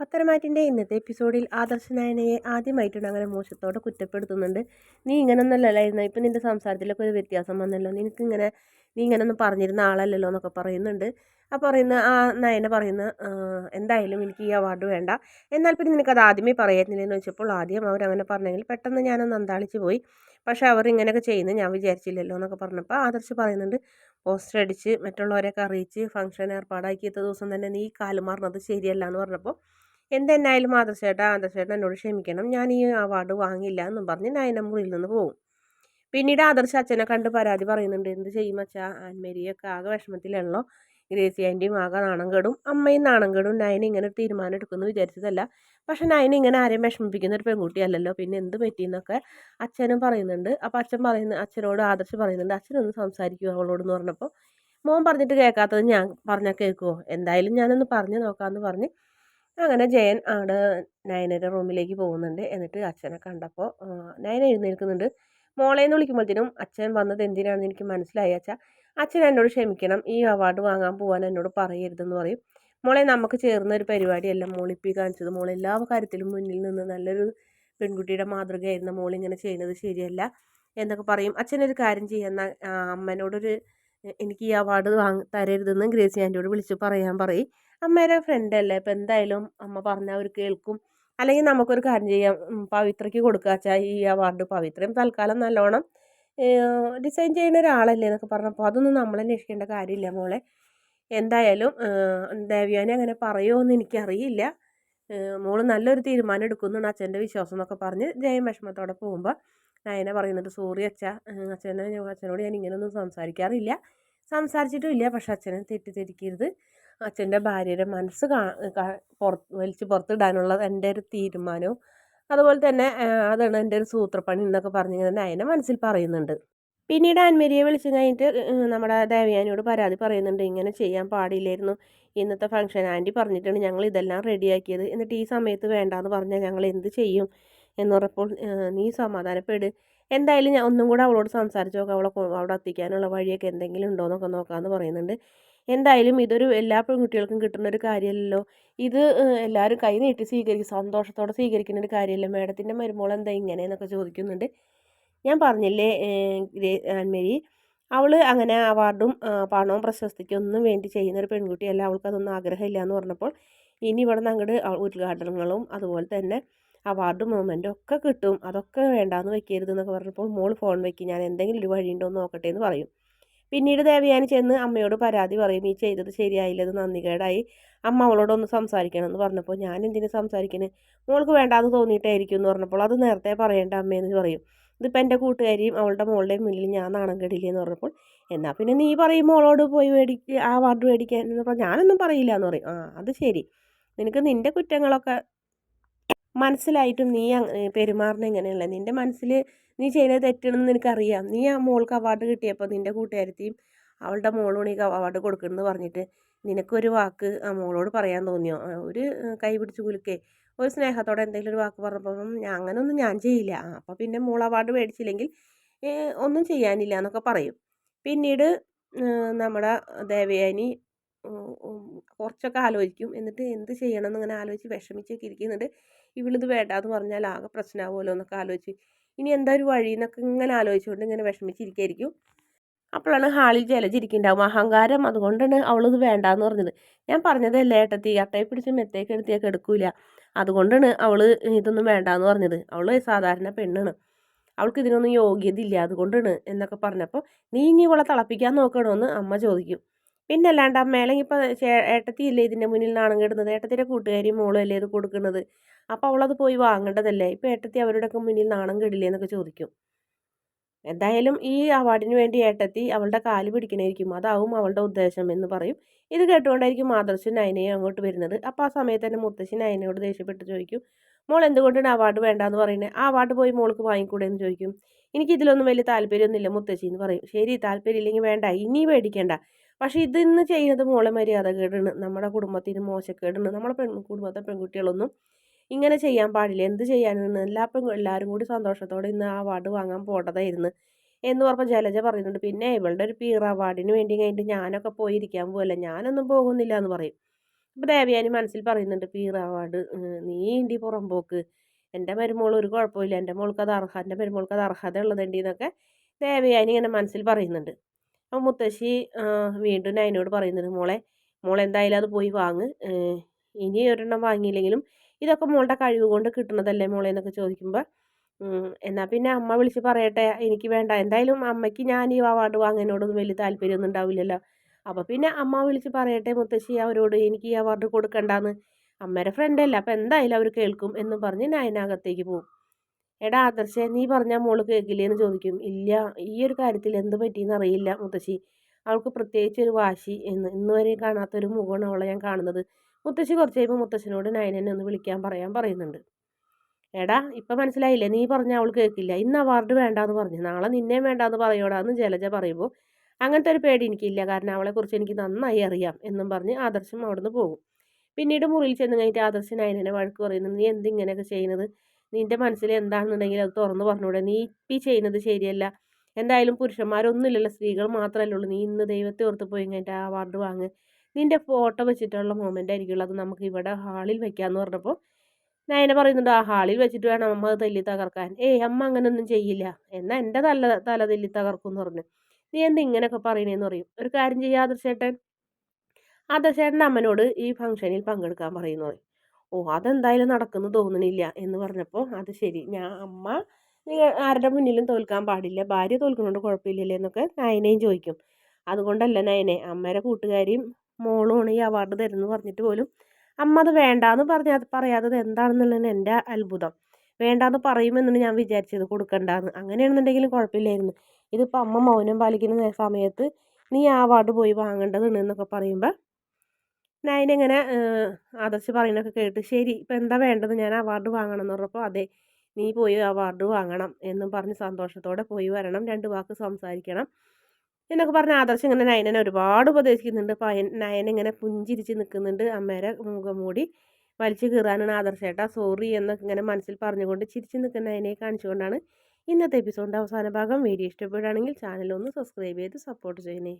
പത്തരമാറ്റിന്റെ ഇന്നത്തെ എപ്പിസോഡിൽ ആദർശ നായനയെ ആദ്യമായിട്ടുണ്ട് അങ്ങനെ മോശത്തോടെ കുറ്റപ്പെടുത്തുന്നുണ്ട്. നീ ഇങ്ങനൊന്നല്ലായിരുന്നു ഇപ്പം നിന്റെ സംസാരത്തിലൊക്കെ ഒരു വ്യത്യാസം വന്നല്ലോ. നിനക്ക് ഇങ്ങനെ നീ ഇങ്ങനൊന്നും പറഞ്ഞിരുന്ന ആളല്ലല്ലോ എന്നൊക്കെ പറയുന്നുണ്ട്. ആ പറയുന്ന ആ നയന പറയുന്ന എന്തായാലും എനിക്ക് ഈ അവാർഡ് വേണ്ട. എന്നാൽ പിന്നെ നിനക്കത് ആദ്യമേ പറയായിരുന്നില്ലെന്ന് വെച്ചപ്പോൾ ആദ്യം അവരങ്ങനെ പറഞ്ഞെങ്കിൽ പെട്ടെന്ന് ഞാനൊന്ന് അന്താളിച്ച് പോയി. പക്ഷേ അവർ ഇങ്ങനെയൊക്കെ ചെയ്യുന്നത് ഞാൻ വിചാരിച്ചില്ലല്ലോ എന്നൊക്കെ പറഞ്ഞപ്പോൾ ആദർശ് പറയുന്നുണ്ട് പോസ്റ്റർ അടിച്ച് മറ്റുള്ളവരെയൊക്കെ അറിയിച്ച് ഫംഗ്ഷൻ ഏർപ്പാടാക്കിയത്തെ ദിവസം തന്നെ നീ കാലുമാറുന്നത് ശരിയല്ല എന്ന് പറഞ്ഞപ്പോൾ എന്തെന്നായാലും ആദർശേട്ടാ ആദർശേട്ടൻ എന്നോട് ക്ഷമിക്കണം. ഞാൻ ഈ അവാർഡ് വാങ്ങില്ല എന്നും പറഞ്ഞ് നയന മുറിയിൽ നിന്ന് പോകും പിന്നീട് ആദർശ അച്ഛനെ കണ്ട് പരാതി പറയുന്നുണ്ട്. എന്ത് ചെയ്യും അച്ഛാ? ആൻമേരിയൊക്കെ ആകെ വിഷമത്തിലാണല്ലോ. ഗ്രേസി ആന്റിയും ആകെ നാണം കെടും. അമ്മയും നാണം കെടും. നയന ഇങ്ങനെ ഒരു തീരുമാനം എടുക്കുമെന്ന് വിചാരിച്ചതല്ല. പക്ഷെ നയന ഇങ്ങനെ ആരെയും വിഷമിപ്പിക്കുന്ന ഒരു പെൺകുട്ടിയല്ലല്ലോ പിന്നെ എന്ത് പറ്റിയെന്നൊക്കെ അച്ഛനും പറയുന്നുണ്ട്. അപ്പോൾ അച്ഛൻ പറയുന്ന അച്ഛനോട് ആദർശ് പറയുന്നുണ്ട് അച്ഛനൊന്ന് സംസാരിക്കുമോ അവളോടെന്ന് പറഞ്ഞപ്പോൾ. മോൻ പറഞ്ഞിട്ട് കേൾക്കാത്തത് ഞാൻ പറഞ്ഞാൽ കേൾക്കുമോ എന്തായാലും ഞാനൊന്ന് പറഞ്ഞു നോക്കാമെന്ന് പറഞ്ഞ് അങ്ങനെ ജയൻ അവിടെ നയനയുടെ റൂമിലേക്ക് പോകുന്നുണ്ട്. എന്നിട്ട് അച്ഛനെ കണ്ടപ്പോൾ നയന എഴുന്നേൽക്കുന്നുണ്ട്. മോളെ എന്ന് വിളിക്കുമ്പോഴത്തേനും അച്ഛൻ വന്നത് എന്തിനാണെന്ന് എനിക്ക് മനസ്സിലായി. അച്ഛാ അച്ഛൻ എന്നോട് ക്ഷമിക്കണം. ഈ അവാർഡ് വാങ്ങാൻ പോകാൻ എന്നോട് പറയരുതെന്ന് പറയും. മോളെ നമുക്ക് ചേർന്ന ഒരു പരിപാടിയല്ല. മോളിപ്പി കാണിച്ചത്. മോൾ എല്ലാ കാര്യത്തിലും മുന്നിൽ നിന്ന് നല്ലൊരു പെൺകുട്ടിയുടെ മാതൃകയായിരുന്ന മോളിങ്ങനെ ചെയ്യുന്നത്. ശരിയല്ല എന്നൊക്കെ പറയും. അച്ഛനൊരു കാര്യം ചെയ്യുന്ന അമ്മനോടൊരു എനിക്ക് ഈ അവാർഡ് വാങ്ങി തരരുതെന്ന് ഗ്രേസി ആന്റിയോട് വിളിച്ച് പറയാൻ പറയും. അമ്മേരെ ഫ്രണ്ട് അല്ലേ? അപ്പം എന്തായാലും അമ്മ പറഞ്ഞാൽ അവർ കേൾക്കും. അല്ലെങ്കിൽ നമുക്കൊരു കാര്യം ചെയ്യാം. പവിത്രയ്ക്ക് കൊടുക്കുക വെച്ചാൽ ഈ അവാർഡ് പവിത്രയും തൽക്കാലം നല്ലോണം ഡിസൈൻ ചെയ്യുന്ന ഒരാളല്ലേ എന്നൊക്കെ പറഞ്ഞപ്പോൾ അതൊന്നും നമ്മൾ അന്വേഷിക്കേണ്ട കാര്യമില്ല മോളെ. എന്തായാലും ദേവ്യാനി അങ്ങനെ പറയുമോ എന്ന് എനിക്കറിയില്ല മോൾ നല്ലൊരു തീരുമാനം എടുക്കുന്നുണ്ട് അച്ഛന്റെ വിശ്വാസം എന്നൊക്കെ പറഞ്ഞ് ജയം വിഷമത്തോടെ പോകുമ്പോൾ നയന പറയുന്നുണ്ട് സോറി അച്ഛ അച്ഛനെ അച്ഛനോട് ഞാൻ ഇങ്ങനെയൊന്നും സംസാരിക്കാറില്ല. സംസാരിച്ചിട്ടും ഇല്ല പക്ഷെ അച്ഛനെ തെറ്റിദ്ധരിക്കരുത്. അച്ഛന്റെ ഭാര്യയുടെ മനസ്സ് പുറത്ത് വലിച്ച് പുറത്തിടാനുള്ള എന്റെ ഒരു തീരുമാനവും അതുപോലെ തന്നെ അതാണ് എന്റെ ഒരു സൂത്രപ്പണി എന്നൊക്കെ പറഞ്ഞിങ്ങനെ നയന മനസ്സിൽ പറയുന്നുണ്ട്. പിന്നീട് ആൻമരിയെ വിളിച്ചു കഴിഞ്ഞിട്ട് നമ്മുടെ ദേവയാനിയോട് പരാതി പറയുന്നുണ്ട് ഇങ്ങനെ ചെയ്യാൻ പാടില്ലായിരുന്നു. ഇന്നത്തെ ഫംഗ്ഷൻ ആന്റി പറഞ്ഞിട്ടാണ് ഞങ്ങൾ ഇതെല്ലാം റെഡിയാക്കിയത്. എന്നിട്ട് ഈ സമയത്ത് വേണ്ടാന്ന് പറഞ്ഞാൽ ഞങ്ങൾ എന്ത് ചെയ്യും? എന്ന് പറഞ്ഞപ്പോൾ നീ സമാധാനപ്പെട്. എന്തായാലും ഞാൻ ഒന്നും കൂടെ അവളോട് സംസാരിച്ച് നോക്കാം. അവളെ അവിടെ എത്തിക്കാനുള്ള വഴിയൊക്കെ എന്തെങ്കിലും ഉണ്ടോ എന്നൊക്കെ നോക്കാമെന്ന് പറയുന്നുണ്ട്. എന്തായാലും ഇതൊരു എല്ലാ പെൺകുട്ടികൾക്കും കിട്ടുന്ന ഒരു കാര്യമല്ലല്ലോ. ഇത് എല്ലാവരും കൈ നീട്ടി സ്വീകരിക്കും സന്തോഷത്തോടെ സ്വീകരിക്കുന്ന ഒരു കാര്യമല്ല? മേഡത്തിന്റെ മരുമോൾ എന്താ ഇങ്ങനെ എന്നൊക്കെ ചോദിക്കുന്നുണ്ട്. ഞാൻ പറഞ്ഞില്ലേ ആൻമേരി അവൾ അങ്ങനെ അവാർഡും പണവും പ്രശസ്തിക്കൊന്നും വേണ്ടി ചെയ്യുന്ന ഒരു പെൺകുട്ടിയല്ല. അവൾക്ക് അതൊന്നും ആഗ്രഹമില്ല എന്ന് പറഞ്ഞപ്പോൾ ഇനി ഇവിടെ നിന്ന് അങ്ങോട്ട് ഉദ്ഘാടനങ്ങളും അതുപോലെ തന്നെ അവാർഡും മൂവ്മെന്റും ഒക്കെ കിട്ടും. അതൊക്കെ വേണ്ടാന്ന് വെക്കരുത് എന്നൊക്കെ പറഞ്ഞപ്പോൾ മോൾ ഫോൺ വെക്കും. ഞാൻ എന്തെങ്കിലും ഒരു വഴിയുണ്ടോ എന്ന് നോക്കട്ടെ എന്ന് പറയും. പിന്നീട് ദേവയാനി ചെന്ന് അമ്മയോട് പരാതി പറയും. ഈ ചെയ്തത് ശരിയായില്ല. ഇത് നന്ദികേടായി അമ്മ അവളോടൊന്ന് സംസാരിക്കണം എന്ന് പറഞ്ഞപ്പോൾ ഞാൻ എന്തിനു സംസാരിക്കുന്നത് മോൾക്ക് വേണ്ടാന്ന് തോന്നിയിട്ടായിരിക്കും എന്ന് പറഞ്ഞപ്പോൾ അത് നേരത്തെ പറയേണ്ട അമ്മയെന്ന് പറയും. ഇതിപ്പോൾ എന്റെ കൂട്ടുകാരിയും അവളുടെ മോളുടെയും മുന്നിൽ ഞാൻ നാണം കെടില്ലേ എന്ന് പറഞ്ഞപ്പോൾ എന്നാൽ പിന്നെ നീ പറയും മോളോട് പോയി മേടിക്കുക ആ വാർഡ് മേടിക്കാൻ എന്ന് പറഞ്ഞാൽ ഞാനൊന്നും പറയില്ല എന്ന് പറയും. ആ അത് ശരി. നിനക്ക് നിന്റെ കുറ്റങ്ങളൊക്കെ മനസ്സിലായിട്ടും നീ പെരുമാറുന്ന എങ്ങനെയല്ല നിന്റെ മനസ്സിൽ നീ ചെയ്ത തെറ്റണമെന്ന് നിനക്കറിയാം നീ ആ മോൾക്ക് അവാർഡ് കിട്ടിയപ്പോൾ നിന്റെ കൂട്ടുകാരത്തെയും അവളുടെ മോളോട് ഈ അവാർഡ് കൊടുക്കണമെന്ന് പറഞ്ഞിട്ട് നിനക്കൊരു വാക്ക് ആ മോളോട് പറയാൻ തോന്നിയോ? ഒരു കൈ പിടിച്ച് കുലുക്കേ. ഒരു സ്നേഹത്തോടെ എന്തെങ്കിലും ഒരു വാക്ക് പറഞ്ഞപ്പോൾ ഞാൻ അങ്ങനെയൊന്നും ഞാൻ ചെയ്യില്ല. അപ്പോൾ പിന്നെ മോൾ അവാർഡ് മേടിച്ചില്ലെങ്കിൽ ഒന്നും ചെയ്യാനില്ല എന്നൊക്കെ പറയും. പിന്നീട് നമ്മുടെ ദേവയാനി കുറച്ചൊക്കെ ആലോചിക്കും. എന്നിട്ട് എന്ത് ചെയ്യണം എന്നിങ്ങനെ ആലോചിച്ച് വിഷമിച്ചൊക്കെ ഇരിക്കുന്നുണ്ട്. ഇവളിത് വേണ്ടാന്ന് പറഞ്ഞാൽ ആകെ പ്രശ്നമാവുമല്ലോ എന്നൊക്കെ ആലോചിച്ച്. ഇനി എന്താ ഒരു വഴി എന്നൊക്കെ ഇങ്ങനെ ആലോചിച്ചുകൊണ്ട് ഇങ്ങനെ വിഷമിച്ചിരിക്കായിരിക്കും. അപ്പോഴാണ് ഹാളിൽ ജലജിരിക്കുന്നുണ്ടാവും അഹങ്കാരം അതുകൊണ്ടാണ് അവളിത് വേണ്ടാന്ന് പറഞ്ഞത്. ഞാൻ പറഞ്ഞതല്ലേ ഏട്ടത്തി അട്ടയെ പിടിച്ച് മെത്തേക്ക് എടുത്തിയൊക്കെ എടുക്കൂല. അതുകൊണ്ടാണ് അവൾ ഇതൊന്നും വേണ്ടാന്ന് പറഞ്ഞത്. അവൾ സാധാരണ പെണ്ണാണ്. അവൾക്ക് ഇതിനൊന്നും യോഗ്യത ഇല്ല അതുകൊണ്ടാണ് എന്നൊക്കെ പറഞ്ഞപ്പോൾ നീ ഇനി ഇവളെ തിളപ്പിക്കാൻ നോക്കണമെന്ന് അമ്മ ചോദിക്കും. പിന്നെ അല്ലാണ്ട് അമ്മയില്ലെങ്കിൽ ഇപ്പം ഏട്ടത്തി ഇല്ലേ ഇതിന്റെ മുന്നിൽ നാണം കെടുന്നത് ഏട്ടത്തിന്റെ കൂട്ടുകാരി മോളും അല്ലേ ഇത് കൊടുക്കുന്നത്? അപ്പോൾ അവളത് പോയി വാങ്ങേണ്ടതല്ലേ? ഇപ്പോൾ ഏട്ടത്തി അവരുടെയൊക്കെ മുന്നിൽ നാണം കെടില്ലേ എന്നൊക്കെ ചോദിക്കും. എന്തായാലും ഈ അവാർഡിന് വേണ്ടി ഏട്ടത്തി അവളുടെ കാൽ പിടിക്കണായിരിക്കും അതാവും അവളുടെ ഉദ്ദേശം എന്ന് പറയും. ഇത് കേട്ടുകൊണ്ടായിരിക്കും മാതൃശ്ശൻ നയനയെ അങ്ങോട്ട് വരുന്നത്. അപ്പോൾ ആ സമയത്ത് തന്നെ മുത്തശ്ശി നയനയോട് ദേഷ്യപ്പെട്ട് ചോദിക്കും മോൾ എന്തുകൊണ്ടാണ് അവാർഡ് വേണ്ടാന്ന് പറയുന്നത് ആ അവാർഡ് പോയി മോൾക്ക് വാങ്ങിക്കൂടെ? എന്ന് ചോദിക്കും. എനിക്ക് ഇതിലൊന്നും വലിയ താല്പര്യമൊന്നുമില്ല മുത്തശ്ശി എന്ന് പറയും. ശരി താല്പര്യമില്ലെങ്കിൽ വേണ്ട. ഇനി മേടിക്കേണ്ട പക്ഷേ ഇതിന്ന് ചെയ്യുന്നത് മോളെ മര്യാദകേടാണ്. നമ്മുടെ കുടുംബത്തിന് മോശക്കേടാണ്. നമ്മളെ പെൺ കുടുംബത്തെ പെൺകുട്ടികളൊന്നും ഇങ്ങനെ ചെയ്യാൻ പാടില്ല. എന്ത് ചെയ്യാനാണ്? എല്ലാ പെൺ എല്ലാവരും കൂടി സന്തോഷത്തോടെ ഇന്ന് ആ അവാർഡ് വാങ്ങാൻ പോകേണ്ടതായിരുന്നു എന്ന് പറഞ്ഞപ്പോൾ ജലജ പറയുന്നുണ്ട്. പിന്നെ ഇവളുടെ ഒരു പീർ അവാർഡിന് വേണ്ടി കഴിഞ്ഞിട്ട് ഞാനൊക്കെ പോയിരിക്കാൻ പോകല്ല ഞാനൊന്നും പോകുന്നില്ല എന്ന് പറയും. അപ്പോൾ ദേവയാനി മനസ്സിൽ പറയുന്നുണ്ട് പീർ അവാർഡ് നീ ഇണ്ടി പുറമ്പോക്ക് എന്റെ മരുമോൾ ഒരു കുഴപ്പമില്ല. എന്റെ മോൾക്ക് അത് അർഹ എന്റെ മരുമോൾക്ക് അത് അർഹത ഉള്ളതുണ്ട് ദേവയാനി ഇങ്ങനെ മനസ്സിൽ പറയുന്നുണ്ട്. അപ്പോൾ മുത്തശ്ശി വീണ്ടും നയനോട് പറയുന്നുണ്ട് മോളെ മോൾ എന്തായാലും അത് പോയി വാങ്ങ്. ഇനി ഒരെണ്ണം വാങ്ങിയില്ലെങ്കിലും ഇതൊക്കെ മോളുടെ കഴിവ് കൊണ്ട് കിട്ടുന്നതല്ലേ മോളെ? എന്നൊക്കെ ചോദിക്കുമ്പോൾ എന്നാൽ പിന്നെ അമ്മ വിളിച്ച് പറയട്ടെ എനിക്ക് വേണ്ട. എന്തായാലും അമ്മയ്ക്ക് ഞാൻ ഈ അവാർഡ് വാങ്ങാനോടൊന്നും വലിയ താല്പര്യമൊന്നും ഉണ്ടാവില്ലല്ലോ. അപ്പോൾ പിന്നെ അമ്മ വിളിച്ച് പറയട്ടെ മുത്തശ്ശി അവരോട് എനിക്ക് ഈ അവാർഡ് കൊടുക്കണ്ടാന്ന്. അമ്മയുടെ ഫ്രണ്ടല്ല അപ്പോൾ എന്തായാലും അവർ കേൾക്കും എന്നും പറഞ്ഞ് നയനകത്തേക്ക് പോകും എടാ ആദർശേ നീ പറഞ്ഞാൽ മോൾ കേൾക്കില്ലേ എന്ന് ചോദിക്കും. ഇല്ല ഈ ഒരു കാര്യത്തിൽ എന്ത് പറ്റിയെന്ന് അറിയില്ല മുത്തശ്ശി. അവൾക്ക് പ്രത്യേകിച്ച് ഒരു വാശി എന്ന് ഇന്ന് വരെ കാണാത്തൊരു മുഖമാണ് അവളെ ഞാൻ കാണുന്നത്. മുത്തശ്ശി കുറച്ച് കഴിയുമ്പോൾ മുത്തശ്ശനോട് നയനെന്നെ ഒന്ന് വിളിക്കാൻ പറയാൻ പറയുന്നുണ്ട്. എടാ ഇപ്പം മനസ്സിലായില്ലേ? നീ പറഞ്ഞ അവൾ കേൾക്കില്ല. ഇന്ന് അവാർഡ് വേണ്ടാന്ന് പറഞ്ഞു. നാളെ നിന്നെ വേണ്ടാന്ന് പറയോടാന്ന് ജലജ പറയുമ്പോൾ അങ്ങനത്തെ ഒരു പേടി എനിക്കില്ല. കാരണം അവളെക്കുറിച്ച് എനിക്ക് നന്നായി അറിയാം എന്നും പറഞ്ഞ് ആദർശം അവിടുന്ന് പോകും. പിന്നീട് മുറിയിൽ ചെന്ന് കഴിഞ്ഞിട്ട് ആദർശൻ നയനെ വഴക്ക് പറയുന്നു. നീ എന്തിങ്ങനെയൊക്കെ ചെയ്യുന്നത്? നിന്റെ മനസ്സിൽ എന്താണെന്നുണ്ടെങ്കിൽ അത് തുറന്ന് പറഞ്ഞൂടെ നീ ഇപ്പം ചെയ്യുന്നത് ശരിയല്ല. എന്തായാലും പുരുഷന്മാരൊന്നുമില്ലല്ലോ. സ്ത്രീകൾ മാത്രമല്ലേ ഉള്ളൂ. നീ ഇന്ന് ദൈവത്തെ ഓർത്ത് പോയി കഴിഞ്ഞിട്ട് ആ അവാർഡ് വാങ്ങ്. നിന്റെ ഫോട്ടോ വെച്ചിട്ടുള്ള മൊമെന്റ് ആയിരിക്കുള്ളു അത് നമുക്ക് ഇവിടെ ഹാളിൽ വെക്കാമെന്ന് പറഞ്ഞപ്പോൾ നയന പറയുന്നുണ്ട് ആ ഹാളിൽ വെച്ചിട്ട് വേണം അമ്മ തല്ലി തകർക്കാൻ. ഏയ് അമ്മ അങ്ങനെയൊന്നും ചെയ്യില്ല. എന്നാൽ എന്റെ തല തല തല്ലി തകർക്കും എന്ന് പറഞ്ഞു. നീ എന്ത് ഇങ്ങനെയൊക്കെ പറയണേന്ന് പറയും? ഒരു കാര്യം ചെയ്യാം ആദർശേട്ടൻ. ആദർശേട്ടന്റെ അമ്മനോട് ഈ ഫംഗ്ഷനിൽ പങ്കെടുക്കാൻ പറയുന്നു പറയും. ഓ അതെന്തായാലും നടക്കുന്നു തോന്നണില്ല എന്ന് പറഞ്ഞപ്പോൾ അത് ശരി ഞാൻ അമ്മ ആരുടെ മുന്നിലും തോൽക്കാൻ പാടില്ല. ഭാര്യ തോൽക്കുന്നതുകൊണ്ട് കുഴപ്പമില്ലല്ലേ? എന്നൊക്കെ നയനയും ചോദിക്കും. അതുകൊണ്ടല്ല നയനെ അമ്മയുടെ കൂട്ടുകാരിയും മോളുമാണ് ഈ അവാർഡ് തരുന്നു പറഞ്ഞിട്ട് പോലും അമ്മ അത് വേണ്ടാന്ന് പറഞ്ഞ പറയാത്തത് എന്താണെന്നുള്ളതാണ് എന്റെ അത്ഭുതം. വേണ്ടാന്ന് പറയുമെന്നാണ് ഞാൻ വിചാരിച്ചത് കൊടുക്കണ്ടാന്ന്. അങ്ങനെയാണെന്നുണ്ടെങ്കിലും കുഴപ്പമില്ലായിരുന്നു. ഇതിപ്പോൾ അമ്മ മൗനം പാലിക്കുന്ന സമയത്ത് നീ ആ അവാർഡ് പോയി വാങ്ങേണ്ടതുണ്ട് എന്നൊക്കെ പറയുമ്പോൾ നയനിങ്ങനെ ആദർശ് പറയുന്നതൊക്കെ കേട്ട് ശരി ഇപ്പം എന്താ വേണ്ടത്? ഞാൻ അവാർഡ് വാങ്ങണം എന്ന് പറഞ്ഞപ്പോൾ അതെ നീ പോയി അവാർഡ് വാങ്ങണം എന്നും പറഞ്ഞ് സന്തോഷത്തോടെ പോയി വരണം രണ്ട് വാക്ക് സംസാരിക്കണം എന്നൊക്കെ പറഞ്ഞ് ആദർശം ഇങ്ങനെ നയനെ ഒരുപാട് ഉപദേശിക്കുന്നുണ്ട്. പയൻ നയൻ ഇങ്ങനെ പുഞ്ചിരിച്ച് നിൽക്കുന്നുണ്ട് അമ്മേരെ മുഖം മൂടി വലിച്ചു കീറാനാണ് ആദർശേട്ടാ സോറി എന്നൊക്കെ ഇങ്ങനെ മനസ്സിൽ പറഞ്ഞുകൊണ്ട് ചിരിച്ച് നിൽക്കുന്ന നയനെ കാണിച്ചുകൊണ്ടാണ് ഇന്നത്തെ എപ്പിസോഡിന്റെ അവസാന ഭാഗം. വീഡിയോ ഇഷ്ടപ്പെടുകയാണെങ്കിൽ ചാനൽ ഒന്ന് സബ്സ്ക്രൈബ് ചെയ്ത് സപ്പോർട്ട് ചെയ്യണേ.